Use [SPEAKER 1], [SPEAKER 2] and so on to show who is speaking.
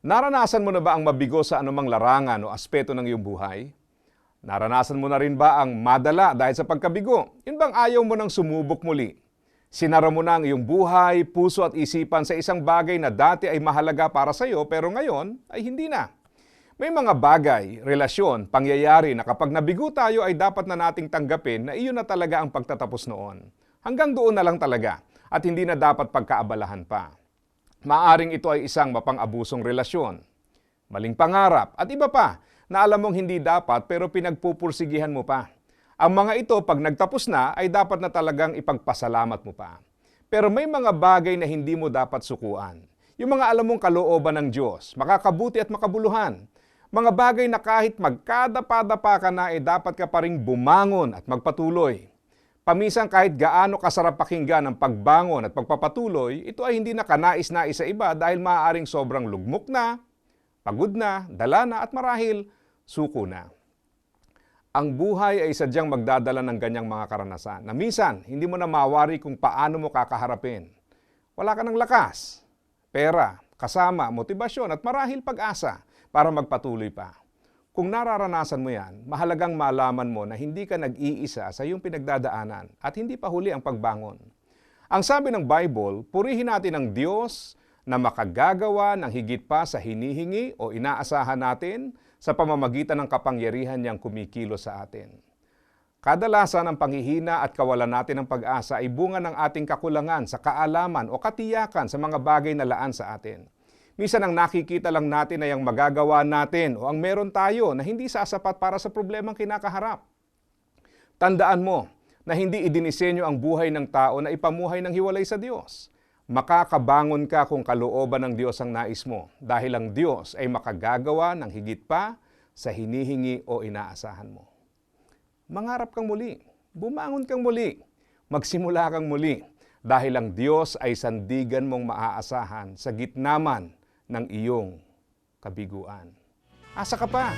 [SPEAKER 1] Naranasan mo na ba ang mabigo sa anumang larangan o aspeto ng iyong buhay? Naranasan mo na rin ba ang madala dahil sa pagkabigo? Yun bang ayaw mo nang sumubok muli? Sinara mo na ang iyong buhay, puso at isipan sa isang bagay na dati ay mahalaga para sa iyo pero ngayon ay hindi na. May mga bagay, relasyon, pangyayari na kapag nabigo tayo ay dapat na nating tanggapin na iyon na talaga ang pagtatapos noon. Hanggang doon na lang talaga at hindi na dapat pagkaabalahan pa. Maaring ito ay isang mapang-abusong relasyon, maling pangarap at iba pa na alam mong hindi dapat pero pinagpupursigihan mo pa. Ang mga ito pag nagtapos na ay dapat na talagang ipagpasalamat mo pa. Pero may mga bagay na hindi mo dapat sukuan. Yung mga alam mong kalooban ng Diyos, makakabuti at makabuluhan. Mga bagay na kahit magkadapa-dapa ka na ay dapat ka pa rin bumangon at magpatuloy. Paminsan kahit gaano kasarap pakinggan ang pagbangon at pagpapatuloy, ito ay hindi na kanais-nais sa iba dahil maaaring sobrang lugmok na, pagod na, dala na at marahil suko na. Ang buhay ay sadyang magdadala ng ganyang mga karanasan na minsan hindi mo na mawari kung paano mo kakaharapin. Wala ka ng lakas, pera, kasama, motibasyon at marahil pag-asa para magpatuloy pa. Kung nararanasan mo yan, mahalagang malaman mo na hindi ka nag-iisa sa iyong pinagdadaanan at hindi pa huli ang pagbangon. Ang sabi ng Bible, purihin natin ang Diyos na makagagawa ng higit pa sa hinihingi o inaasahan natin sa pamamagitan ng kapangyarihan niyang kumikilo sa atin. Kadalasan ang panghihina at kawalan natin ng pag-asa ay bunga ng ating kakulangan sa kaalaman o katiyakan sa mga bagay na laan sa atin. Minsan ang nakikita lang natin ay ang magagawa natin o ang meron tayo na hindi sasapat para sa problemang kinakaharap. Tandaan mo na hindi idinisenyo ang buhay ng tao na ipamuhay ng hiwalay sa Diyos. Makakabangon ka kung kalooban ng Diyos ang nais mo dahil ang Diyos ay makagagawa ng higit pa sa hinihingi o inaasahan mo. Mangarap kang muli, bumangon kang muli, magsimula kang muli dahil ang Diyos ay sandigan mong maaasahan sa gitna man ng iyong kabiguan. Asa ka pa?